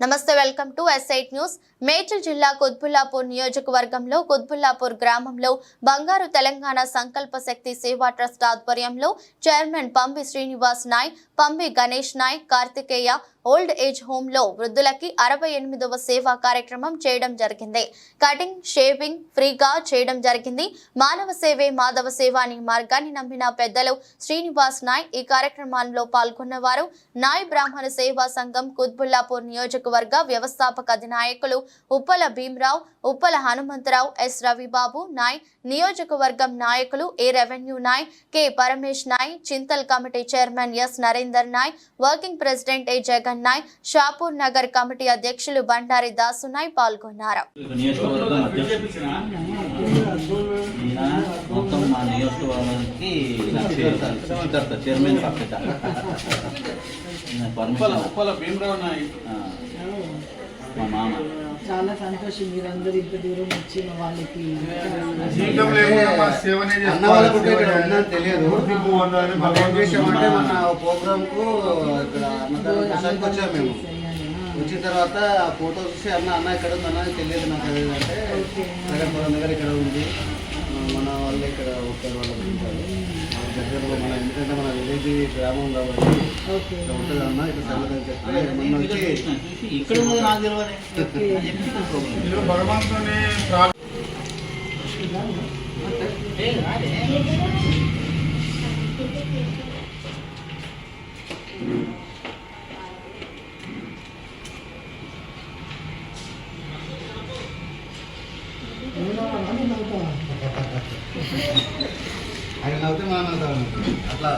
నమస్తే welcome to SIT news. Medchal జిల్లా కుత్బుల్లాపూర్ నియోజకవర్గంలో కుత్బుల్లాపూర్ గ్రామంలో బంగారు తెలంగాణ సంకల్ప శక్తి సేవా ట్రస్ట్ ఆధ్వర్యంలో చైర్మన్ పంబి శ్రీనివాస్ నాయ్ పంబి గణేష్ నాయ్ కార్తికేయ ఓల్డ్ ఏజ్ హోమ్లో వృద్ధులకి అరవై ఎనిమిదవ సేవా కార్యక్రమం చేయడం జరిగింది. కటింగ్ షేవింగ్ ఫ్రీగా చేయడం జరిగింది. మానవ సేవే మాధవ సేవ అనే మార్గాన్ని నమ్మిన పెద్దలు శ్రీనివాస్ నాయక్ ఈ కార్యక్రమంలో పాల్గొన్నవారు. నాయ్ బ్రాహ్మణ సేవా సంఘం కుత్బుల్లాపూర్ నియోజకవర్గ వ్యవస్థాపక అధినాయకులు ఉప్పల భీమరావు ఉప్పల హనుమంతరావు ఎస్ రవిబాబు నాయ్ నియోజకవర్గం నాయకులు ఏ రెవెన్యూ నాయ్ కె పరమేష్ నాయ్ Chintal committee chairman S Narender నాయ్ వర్కింగ్ ప్రెసిడెంట్ ఏ జగన్ నాయ్ షాపూర్ నగర్ కమిటీ అధ్యక్షులు బండారి దాసు నాయ్ పాల్గొన్నారు చాలా సంతోషం మీరందరూ ఇంత దూరం వచ్చి మా వాళ్ళకి అన్న తెలియదు. ప్రోగ్రామ్కు ప్రసాద్కి వచ్చాము మేము. వచ్చిన తర్వాత ఆ ఫోటో చూసి అన్న అన్న ఇక్కడ ఉంది అన్న? తెలియదు నాకు అది అంటే మన దగ్గర ఇక్కడ ఉంది. మన వాళ్ళు ఇక్కడ ఉంటారు వాళ్ళ ఉంటారు. మన దగ్గరలో మన ఎందుకంటే మన విలేజ్ గ్రామం కాబట్టి ఇక్కడ ఉంటుంది అన్న ఇక్కడ సంగతి చెప్తే మొన్న వచ్చి ఇక్కడ ఉన్నది నాకు తెలియదు భగవంతుని ఆయన నవ్వుతే మనం అట్లా.